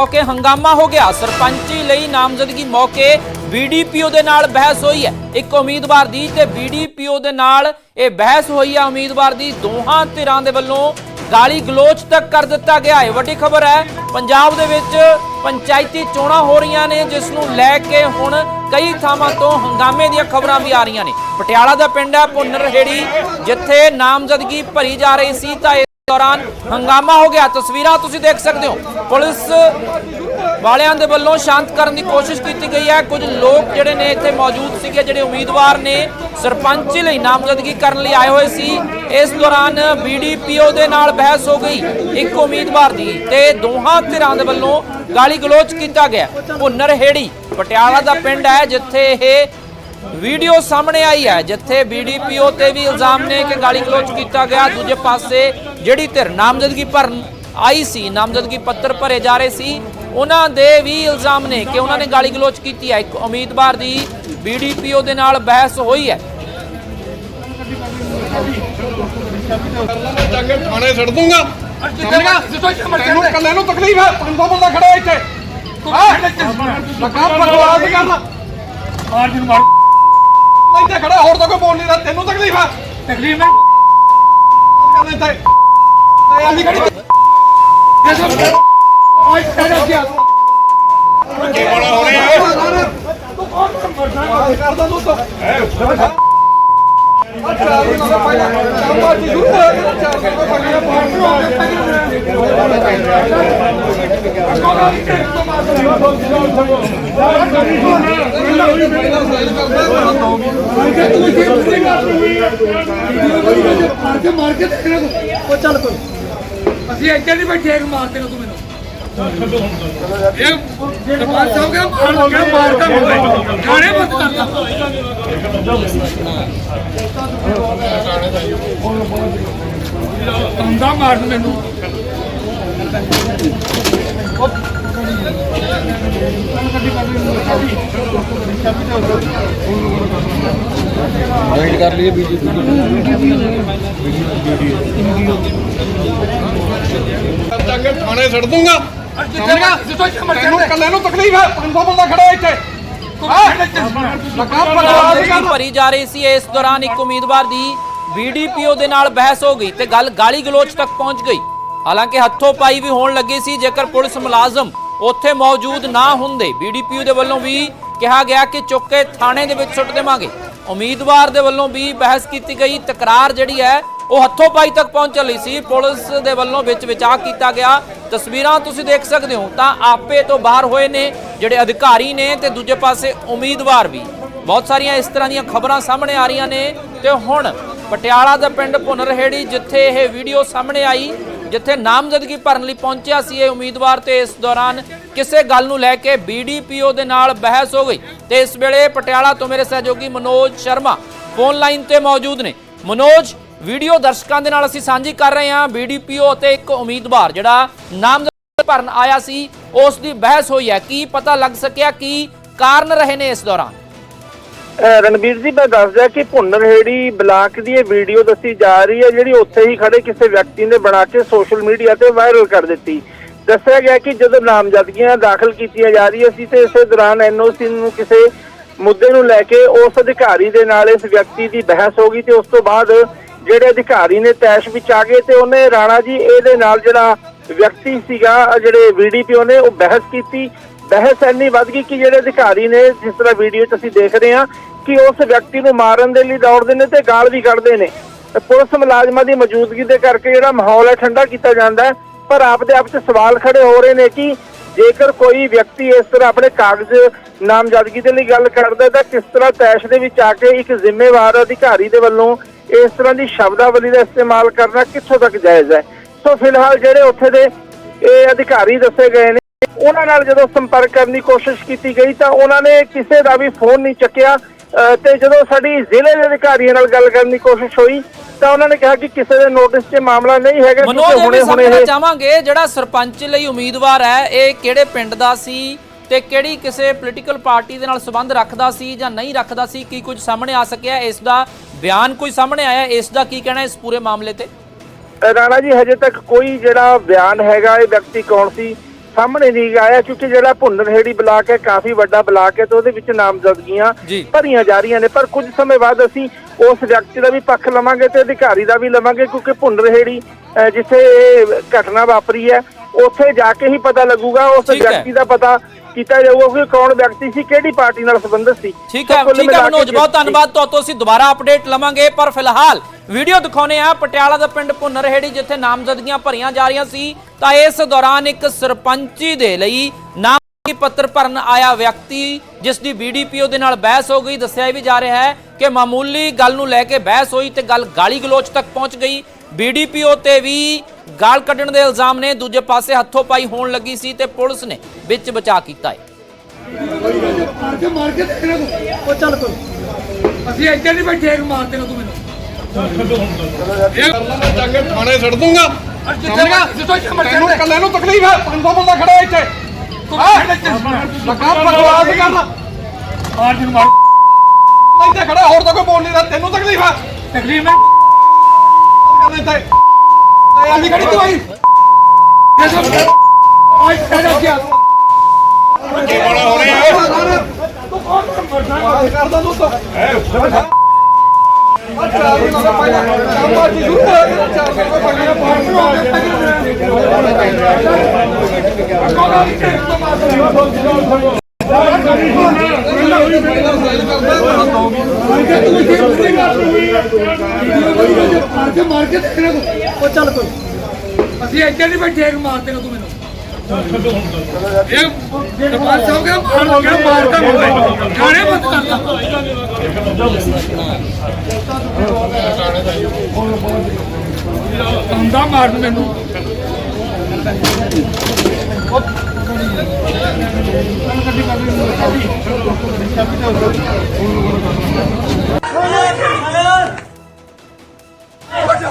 ਮੌਕੇ ਹੰਗਾਮਾ ਹੋ ਗਿਆ। ਸਰਪੰਚੀ ਲਈ ਨਾਮਜ਼ਦਗੀ ਮੌਕੇ ਬੀਡੀਪੀਓ ਦੇ ਨਾਲ ਬਹਿਸ ਹੋਈ ਹੈ। ਇੱਕ ਉਮੀਦਵਾਰ ਦੀ ਤੇ ਬੀਡੀਪੀਓ ਦੇ ਨਾਲ ਇਹ ਬਹਿਸ ਹੋਈ ਹੈ ਉਮੀਦਵਾਰ ਦੀ ਦੋਹਾਂ ਧਿਰਾਂ ਦੇ ਵੱਲੋਂ ਗਾਲੀ ਗਲੋਚ ਤੱਕ ਕਰ ਦਿੱਤਾ ਗਿਆ ਹੈ। ਵੱਡੀ ਖਬਰ ਹੈ, ਪੰਜਾਬ ਦੇ ਵਿੱਚ ਪੰਚਾਇਤੀ ਚੋਣਾਂ ਹੋ ਰਹੀਆਂ ਨੇ, ਜਿਸ ਨੂੰ ਲੈ ਕੇ ਹੁਣ ਕਈ ਥਾਵਾਂ ਤੋਂ ਹੰਗਾਮੇ ਦੀਆਂ ਖਬਰਾਂ ਵੀ ਆ ਰਹੀਆਂ ਨੇ। ਪਟਿਆਲਾ ਦਾ ਪਿੰਡ ਹੈ ਪੁੰਨਰਹੇੜੀ, ਜਿੱਥੇ ਨਾਮਜ਼ਦਗੀ ਭਰੀ ਜਾ ਰਹੀ ਸੀ ਤਾਂ ਦੌਰਾਨ ਹੰਗਾਮਾ ਹੋ ਗਿਆ। ਤਸਵੀਰਾਂ ਤੁਸੀਂ ਦੇਖ ਸਕਦੇ ਹੋ। ਪੁਲਿਸ ਵਾਲਿਆਂ ਦੇ ਵੱਲੋਂ ਸ਼ਾਂਤ ਕਰਨ ਦੀ ਕੋਸ਼ਿਸ਼ ਕੀਤੀ ਗਈ ਹੈ। ਕੁਝ ਲੋਕ ਜਿਹੜੇ ਨੇ ਇੱਥੇ ਮੌਜੂਦ ਸੀਗੇ, ਜਿਹੜੇ ਉਮੀਦਵਾਰ ਨੇ, ਸਰਪੰਚੀ ਲਈ ਨਾਮਜ਼ਦਗੀ ਕਰਨ ਲਈ ਆਏ ਹੋਏ ਸੀ। ਇਸ ਦੌਰਾਨ ਬੀਡੀਪੀਓ ਦੇ ਨਾਲ ਬਹਿਸ ਹੋ ਗਈ ਇੱਕ ਉਮੀਦਵਾਰ ਦੀ ਤੇ ਦੋਹਾਂ ਧਿਰਾਂ ਦੇ ਵੱਲੋਂ ਗਾਲੀ ਗਲੋਚ ਕੀਤਾ ਗਿਆ। ਭੁੰਨਰ ਹੇੜੀ ਪਟਿਆਲਾ ਦਾ ਪਿੰਡ ਹੈ, ਜਿੱਥੇ ਇਹ ਵੀਡੀਓ ਸਾਹਮਣੇ ਆਈ ਹੈ, ਜਿੱਥੇ ਬੀਡੀਪੀਓ ਤੇ ਵੀ ਇਲਜ਼ਾਮ ਨੇ ਕਿ ਗਾਲੀ ਗਲੋਚ ਕੀਤਾ ਗਿਆ। ਦੂਜੇ ਪਾਸੇ ਜਿਹੜੀ ਧਿਰ ਨਾਮਜ਼ਦਗੀ ਭਰਨ ਆਈ ਸੀ ਨਾਮਜ਼ਦਗੀ ਪੱਤਰ ਭਰੇ ਜਾ ਰਹੇ ਸੀ ਉਹਨਾਂ ਦੇ ਵੀ ਇਲਜ਼ਾਮ ਨੇ ਕਿ ਉਹਨਾਂ ਨੇ ਗਾਲੀ ਗਲੋਚ ਕੀਤੀ ਹੈ। ਇੱਕ ਉਮੀਦਵਾਰ ਦੀ ਬੀਡੀਪੀਓ ਦੇ ਨਾਲ ਬਹਿਸ ਹੋਈ ਹੈ। ਚੱਕ ਕੇ ਥਾਣੇ ਛੱਡ ਦੂੰਗਾ। ਤੈਨੂੰ ਕੱਲੇ ਨੂੰ ਤਕਲੀਫ ਹੈ। ਪੰਜ ਸੌ ਬੰਦਾ ਖੜਾ ਇੱਥੇ। ਲੱਗਾ ਬਕਵਾਸ ਕਰਨਾ ਆਜ ਨੂੰ ਮਾਰ। ਇੱਥੇ ਖੜਾ ਹੋਰ ਤਾਂ ਕੋਈ ਬੋਲ ਨਹੀਂ ਰਿਹਾ। ਤੈਨੂੰ ਤਕਲੀਫ ਹੈ। ਤਕਲੀਫ ਮੈਂ ਕਹਿੰਦੇ ਇੱਥੇ। ਅਸੀਂ ਕਿਹੜੀ ਆਜ ਤੇਰਾ ਕੀ ਕੀ ਬਣਾ ਹੋਣੇ ਕਰਦਾ ਤੂੰ ਤਾਂ ਮਾਰ ਕੇ ਮਾਰ ਕੇ ਦੇਖਣਾ ਉਹ ਚੱਲ ਕੋਈ ਅਸੀਂ ਇੱਥੇ ਨਹੀਂ ਬੈਠੇ, ਇੱਕ ਮਾਰ ਦੇਣਾ ਤੂੰ ਮੈਨੂੰ। ਇਹ ਸਰਪੰਚ ਸਾਹਿਬ ਕਹਿੰਦਾ ਮਾਰ ਕੇ ਮਾਰਦਾ ਮੁੰਡਾ ਗਾਣੇ ਬੰਦ ਕਰਦਾ ਤੰਦਾ ਮਾਰਨ ਮੈਨੂੰ। ਚੱਕ ਕੇ ਥਾਣੇ ਛੱਡ ਦੂੰਗਾ। ਤੈਨੂੰ ਕੱਲੇ ਨੂੰ ਤਕਲੀਫ ਹੈ। ਪੰਜ ਸੌ ਬੰਦਾ ਖੜਾ ਇੱਥੇ। ਲੱਗਾ ਬਕਵਾਸ ਨਾਮਜ਼ਦਗੀ ਕਰਨਾ ਭਰੀ ਜਾ ਰਹੀ ਸੀ ਇਸ ਦੌਰਾਨ ਇੱਕ ਉਮੀਦਵਾਰ ਦੀ ਬੀਡੀਪੀਓ ਦੇ ਨਾਲ ਬਹਿਸ ਹੋ ਗਈ ਤੇ ਗੱਲ ਗਾਲੀ ਗਲੋਚ ਤੱਕ ਪਹੁੰਚ ਗਈ। ਹਾਲਾਂਕਿ ਹੱਥੋਂ ਪਾਈ ਵੀ ਹੋਣ ਲੱਗੀ ਸੀ ਜੇਕਰ ਪੁਲਿਸ ਮੁਲਾਜ਼ਮ ਉੱਥੇ ਮੌਜੂਦ ਨਾ ਹੁੰਦੇ ਬੀਡੀਪੀਓ ਦੇ ਵੱਲੋਂ ਵੀ ਕਿਹਾ ਗਿਆ ਕਿ ਚੁੱਕ ਕੇ ਥਾਣੇ ਦੇ ਵਿੱਚ ਸੁੱਟ ਦੇਵਾਂਗੇ। ਉਮੀਦਵਾਰ ਦੇ ਵੱਲੋਂ ਵੀ ਬਹਿਸ ਕੀਤੀ ਗਈ, ਤਕਰਾਰ ਜਿਹੜੀ ਹੈ, ਉਹ ਹੱਥੋਂ ਪਾਈ ਤੱਕ ਪਹੁੰਚ ਲਈ ਸੀ। ਪੁਲਿਸ ਦੇ ਵੱਲੋਂ ਵਿੱਚ ਵਿਚਾਰ ਕੀਤਾ ਗਿਆ। ਤਸਵੀਰਾਂ ਤੁਸੀਂ ਦੇਖ ਸਕਦੇ ਹੋ, ਤਾਂ ਆਪੇ ਤੋਂ ਬਾਹਰ ਹੋਏ ਨੇ ਜਿਹੜੇ ਅਧਿਕਾਰੀ ਨੇ ਤੇ ਦੂਜੇ ਪਾਸੇ ਉਮੀਦਵਾਰ ਵੀ। ਬਹੁਤ ਸਾਰੀਆਂ ਇਸ ਤਰ੍ਹਾਂ ਦੀਆਂ ਖਬਰਾਂ ਸਾਹਮਣੇ ਆ ਰਹੀਆਂ ਨੇ ਤੇ ਹੁਣ ਪਟਿਆਲਾ ਦਾ ਪਿੰਡ ਭੁਨਰਹੇੜੀ ਜਿੱਥੇ ਇਹ ਵੀਡੀਓ ਸਾਹਮਣੇ ਆਈ ਜਿੱਥੇ ਨਾਮਜ਼ਦਗੀ ਭਰਨ ਲਈ ਪਹੁੰਚਿਆ ਸੀ ਇਹ ਉਮੀਦਵਾਰ ਤੇ ਇਸ ਦੌਰਾਨ ਕਿਸੇ ਗੱਲ ਨੂੰ ਲੈ ਕੇ ਬੀਡੀਪੀਓ ਦੇ ਨਾਲ ਬਹਿਸ ਹੋ ਗਈ ਤੇ ਇਸ ਵੇਲੇ ਪਟਿਆਲਾ ਤੋਂ ਮੇਰੇ ਸਹਿਯੋਗੀ ਮਨੋਜ ਸ਼ਰਮਾ ਫੋਨ ਲਾਈਨ ਤੇ ਮੌਜੂਦ ਨੇ। ਮਨੋਜ, ਵੀਡੀਓ ਦਰਸ਼ਕਾਂ ਦੇ ਨਾਲ ਅਸੀਂ ਸਾਂਝੀ ਕਰ ਰਹੇ ਹਾਂ। ਬੀਡੀਪੀਓ ਅਤੇ ਇੱਕ ਉਮੀਦਵਾਰ ਜਿਹੜਾ ਨਾਮਜ਼ਦਗੀ ਭਰਨ ਆਇਆ ਸੀ, ਉਸ ਦੀ ਬਹਿਸ ਹੋਈ ਹੈ। ਕੀ ਪਤਾ ਲੱਗ ਸਕਿਆ ਕੀ ਕਾਰਨ ਰਹੇ ਨੇ ਇਸ ਦੌਰਾਨ? ਅਹ ਰਣਬੀਰ ਜੀ, ਮੈਂ ਦੱਸਦਾ ਕਿ ਭੁੰਨਰਹੇੜੀ ਬਲਾਕ ਦੀ ਇਹ ਵੀਡੀਓ ਦੱਸੀ ਜਾ ਰਹੀ ਹੈ, ਜਿਹੜੀ ਉੱਥੇ ਹੀ ਖੜੇ ਕਿਸੇ ਵਿਅਕਤੀ ਨੇ ਬਣਾ ਕੇ ਸੋਸ਼ਲ ਮੀਡੀਆ ਤੇ ਵਾਇਰਲ ਕਰ ਦਿੱਤੀ। ਦੱਸਿਆ ਗਿਆ ਕਿ ਜਦੋਂ ਨਾਮਜ਼ਦਗੀਆਂ ਦਾਖਲ ਕੀਤੀਆਂ ਜਾ ਰਹੀਆਂ ਸੀ ਤੇ ਇਸੇ ਦੌਰਾਨ ਐਨਓਸੀ ਨੂੰ ਕਿਸੇ ਮੁੱਦੇ ਨੂੰ ਲੈ ਕੇ ਉਸ ਅਧਿਕਾਰੀ ਦੇ ਨਾਲ ਇਸ ਵਿਅਕਤੀ ਦੀ ਬਹਿਸ ਹੋ ਗਈ ਤੇ ਉਸ ਤੋਂ ਬਾਅਦ ਜਿਹੜੇ ਅਧਿਕਾਰੀ ਨੇ ਤੈਸ਼ ਵਿੱਚ ਆ ਗਏ ਤੇ ਉਹਨੇ ਰਾਣਾ ਜੀ, ਇਹਦੇ ਨਾਲ ਜਿਹੜਾ ਵਿਅਕਤੀ ਸੀਗਾ ਅਹ ਜਿਹੜੇ ਵੀਡੀਪੀਓ ਨੇ ਉਹ ਬਹਿਸ ਕੀਤੀ। ਬਹਿਸ ਇੰਨੀ ਵੱਧ ਗਈ ਕਿ ਜਿਹੜੇ ਅਧਿਕਾਰੀ ਨੇ ਜਿਸ ਤਰ੍ਹਾਂ ਵੀਡੀਓ 'ਚ ਅਸੀਂ ਦੇਖ ਰਹੇ ਹਾਂ ਕਿ ਉਸ ਵਿਅਕਤੀ ਨੂੰ ਮਾਰਨ ਦੇ ਲਈ ਦੌੜਦੇ ਨੇ ਤੇ ਗਾਲ ਵੀ ਕੱਢਦੇ ਨੇ। ਪੁਲਿਸ ਮੁਲਾਜ਼ਮਾਂ ਦੀ ਮੌਜੂਦਗੀ ਦੇ ਕਰਕੇ ਜਿਹੜਾ ਮਾਹੌਲ ਹੈ ਠੰਡਾ ਕੀਤਾ ਜਾਂਦਾ ਹੈ, ਪਰ ਆਪਦੇ ਆਪ 'ਚ ਸਵਾਲ ਖੜੇ ਹੋ ਰਹੇ ਨੇ ਕਿ ਜੇਕਰ ਕੋਈ ਵਿਅਕਤੀ ਇਸ ਤਰ੍ਹਾਂ ਆਪਣੇ ਕਾਗਜ਼ ਨਾਮਜ਼ਦਗੀ ਦੇ ਲਈ ਗੱਲ ਕਰਦਾ ਤਾਂ ਕਿਸ ਤਰ੍ਹਾਂ ਤੈਸ਼ ਦੇ ਵਿੱਚ ਆ ਕੇ ਇੱਕ ਜ਼ਿੰਮੇਵਾਰ ਅਧਿਕਾਰੀ ਦੇ ਵੱਲੋਂ ਇਸ ਤਰ੍ਹਾਂ ਦੀ ਸ਼ਬਦਾਵਲੀ ਦਾ ਇਸਤੇਮਾਲ ਕਰਨਾ ਕਿੱਥੋਂ ਤੱਕ ਜਾਇਜ਼ ਹੈ? ਸੋ ਫਿਲਹਾਲ ਜਿਹੜੇ ਉੱਥੇ ਦੇ ਇਹ ਅਧਿਕਾਰੀ ਦੱਸੇ ਗਏ ਨੇ ਉਹਨਾਂ ਨਾਲ ਜਦੋਂ ਸੰਪਰਕ ਕਰਨ ਦੀ ਕੋਸ਼ਿਸ਼ ਕੀਤੀ ਗਈ ਤਾਂ ਉਹਨਾਂ ਨੇ ਕਿਸੇ ਦਾ ਵੀ ਫੋਨ ਨਹੀਂ ਚੱਕਿਆ। ਤੇ ਜਦੋਂ ਸਾਡੀ ਜ਼ਿਲ੍ਹੇ ਦੇ ਅਧਿਕਾਰੀਆਂ ਨਾਲ ਗੱਲ ਕਰਨ ਦੀ ਕੋਸ਼ਿਸ਼ ਹੋਈ ਤਾਂ ਉਹਨਾਂ ਨੇ ਕਿਹਾ ਕਿ ਕਿਸੇ ਦੇ ਨੋਟਿਸ 'ਚ ਮਾਮਲਾ ਨਹੀਂ ਹੈਗਾ ਕਿਉਂਕਿ ਹੁਣੇ-ਹੁਣੇ ਸਮਝਣਾ ਇਹ ਚਾਹਾਂਗੇ ਜਿਹੜਾ ਸਰਪੰਚ ਲਈ ਉਮੀਦਵਾਰ ਹੈ ਇਹ ਕਿਹੜੇ ਪਿੰਡ ਦਾ ਸੀ ਤੇ ਕਿਹੜੀ ਕਿਸੇ ਪੋਲੀਟੀਕਲ ਪਾਰਟੀ ਦੇ ਨਾਲ ਸੰਬੰਧ ਰੱਖਦਾ ਸੀ ਜਾਂ ਨਹੀਂ ਰੱਖਦਾ ਸੀ ਕੀ ਕੁਝ ਸਾਹਮਣੇ ਆ ਸਕਿਆ? ਇਸ ਦਾ ਬਿਆਨ ਕੋਈ ਸਾਹਮਣੇ ਆਇਆ? ਇਸ ਦਾ ਕੀ ਕਹਿਣਾ ਇਸ ਪੂਰੇ ਮਾਮਲੇ ਤੇ? ਰਾਣਾ ਜੀ ਹਜੇ ਤੱਕ ਕੋਈ ਜਿਹੜਾ ਬਿਆਨ ਹੈਗਾ ਇਹ ਵਿਅਕਤੀ ਕੌਣ ਸੀ? ਸਾਹਮਣੇ ਨਹੀਂ ਆਇਆ ਕਿਉਂਕਿ ਜਿਹੜਾ ਭੁੰਨਰਹੇੜੀ ਬਲਾਕ ਹੈ ਕਾਫੀ ਵੱਡਾ ਬਲਾਕ ਹੈ ਤੇ ਉਹਦੇ ਵਿੱਚ ਨਾਮਜ਼ਦਗੀਆਂ। ਭਰੀਆਂ ਜਾ ਰਹੀਆਂ ਨੇ ਪਰ ਕੁਝ ਸਮੇਂ ਬਾਅਦ ਅਸੀਂ ਉਸ ਵਿਅਕਤੀ ਦਾ ਵੀ ਪੱਖ ਲਵਾਂਗੇ ਤੇ ਅਧਿਕਾਰੀ ਦਾ ਵੀ ਲਵਾਂਗੇ ਕਿਉਂਕਿ ਭੁੰਨਰਹੇੜੀ ਜਿੱਥੇ ਇਹ ਘਟਨਾ ਵਾਪਰੀ ਹੈ ਉੱਥੇ ਜਾ ਕੇ ਹੀ ਪਤਾ ਲੱਗੂਗਾ ਉਸ। ਵਿਅਕਤੀ ਦਾ ਪਤਾ ਕੀਤਾ ਜਾਊਗਾ ਕਿ ਕੌਣ ਵਿਅਕਤੀ ਸੀ ਕਿਹੜੀ ਪਾਰਟੀ ਨਾਲ ਸੰਬੰਧਿਤ ਸੀ? ਠੀਕ ਹੈ ਤਾਂ ਠੀਕ ਹੈ ਮਨੋਜ ਬਹੁਤ ਧੰਨਵਾਦ ਤੁਹਾਤੋਂ ਅਸੀਂ ਦੁਬਾਰਾ ਅਪਡੇਟ ਲਵਾਂਗੇ ਪਰ ਫਿਲਹਾਲ ਵੀਡੀਓ ਦਿਖਾਉਨੇ ਆ ਪਟਿਆਲਾ ਦਾ ਪਿੰਡ ਭੁੰਨਰਹੇੜੀ ਜਿੱਥੇ ਨਾਮਜ਼ਦਗੀਆਂ ਭਰੀਆਂ ਜਾ ਰਹੀਆਂ ਸੀ ਤਾਂ ਇਸ ਦੌਰਾਨ ਇੱਕ ਸਰਪੰਚੀ ਦੇ ਲਈ ਨਾਮਜ਼ਦਗੀ ਪੱਤਰ ਭਰਨ ਆਇਆ ਵਿਅਕਤੀ ਜਿਸ ਦੀ ਬੀਡੀਪੀਓ ਦੇ ਨਾਲ ਬਹਿਸ ਹੋ ਗਈ। ਦੱਸਿਆ ਵੀ ਜਾ ਰਿਹਾ ਹੈ ਕਿ ਮਾਮੂਲੀ ਗੱਲ ਨੂੰ ਲੈ ਕੇ ਬਹਿਸ ਹੋਈ ਤੇ ਗੱਲ ਗਾਲੀ ਗਲੋਚ ਤੱਕ ਪਹੁੰਚ ਗਈ। ਬੀਡੀਪੀਓ ਤੇ ਵੀ ਗਾਲ ਕੱਢਣ ਦੇ ਇਲਜ਼ਾਮ ਨੇ ਦੂਜੇ ਪਾਸੇ ਹੱਥੋਂ ਪਾਈ ਹੋਣ ਲੱਗੀ ਸੀ ਤੇ ਪੁਲਿਸ ਨੇ ਵਿੱਚ ਬਚਾ ਕੀਤਾ ਹੈ। ਉਹ ਚੱਲ ਕੋਈ ਅਸੀਂ ਇੱਥੇ ਨਹੀਂ ਬੈਠੇ ਇੱਕ ਮਾਰ ਦੇਣਾ ਤੂੰ ਮੈਨੂੰ। ਮੈਂ ਜਾ ਕੇ ਥਾਣੇ ਛੱਡ ਦੂੰਗਾ। ਸਮਝਗਾ ਜਿੱਥੋਂ ਇੱਥੇ ਮਰ ਤੈਨੂੰ ਜਾਂਦੇ ਕੱਲੇ ਨੂੰ ਤਕਲੀਫ ਹੈ। 500 ਬੰਦਾ ਖੜਾ ਹੈ ਇੱਥੇ। ਤੂੰ ਹੈਂ? ਸਾਡੇ ਚ ਲੱਗਾ ਬਕਵਾਸ ਕਰਨਾ ਮਾਰ ਜੀ ਮਾਰ। ਇੱਥੇ ਖੜਾ ਹੋਰ ਤਾਂ ਕੋਈ ਬੋਲ ਨਹੀਂ ਰਿਹਾ। ਤੈਨੂੰ ਤਕਲੀਫ ਹੈ। ਤਕਲੀਫ ਨਹੀਂ ਕਹਿੰਦੇ ਇੱਥੇ ਤੇ ਅਸੀਂ ਖੜੀ ਤੂੰ ਆਈ। ਇਹ ਸਭ ਆਈ ਸਾਡਾ ਕੀ ਕੀ ਬੜਾ ਹੋ ਰਿਹਾ ਤੂੰ ਕੌਣ ਮਰਦਾ ਕਰਦਾ ਤੂੰ ਤਾਂ ਚਾਰ ਦਿਨ ਹੋ ਗਏ ਪਹਿਲਾਂ ਕੰਮ ਅੱਜ ਸ਼ੁਰੂ ਹੋਇਆ ਕਿ ਚਾਰ ਦਿਨ ਹੋ ਗਏ ਮਾਰ ਕੇ ਮਾਰ ਕੇ ਦੇਖਣਾ ਤੂੰ ਉਹ ਚੱਲ ਕੋਈ ਅਸੀਂ ਇੱਥੇ ਨਹੀਂ ਬੈਠੇ ਇੱਕ ਮਾਰ ਦੇਣਾ ਤੂੰ ਮੈਨੂੰ ਇਹ ਦਰਬਾਰ ਸਾਹਿਬ ਕਹਿੰਦਾ ਮਾਰ ਕੇ ਮਾਰਦਾ ਮੈਨੂੰ ਥਾਣੇ ਬੰਦ ਕਰਦਾ ਅੰਦਾ ਮਾਰਨ ਮੈਨੂੰ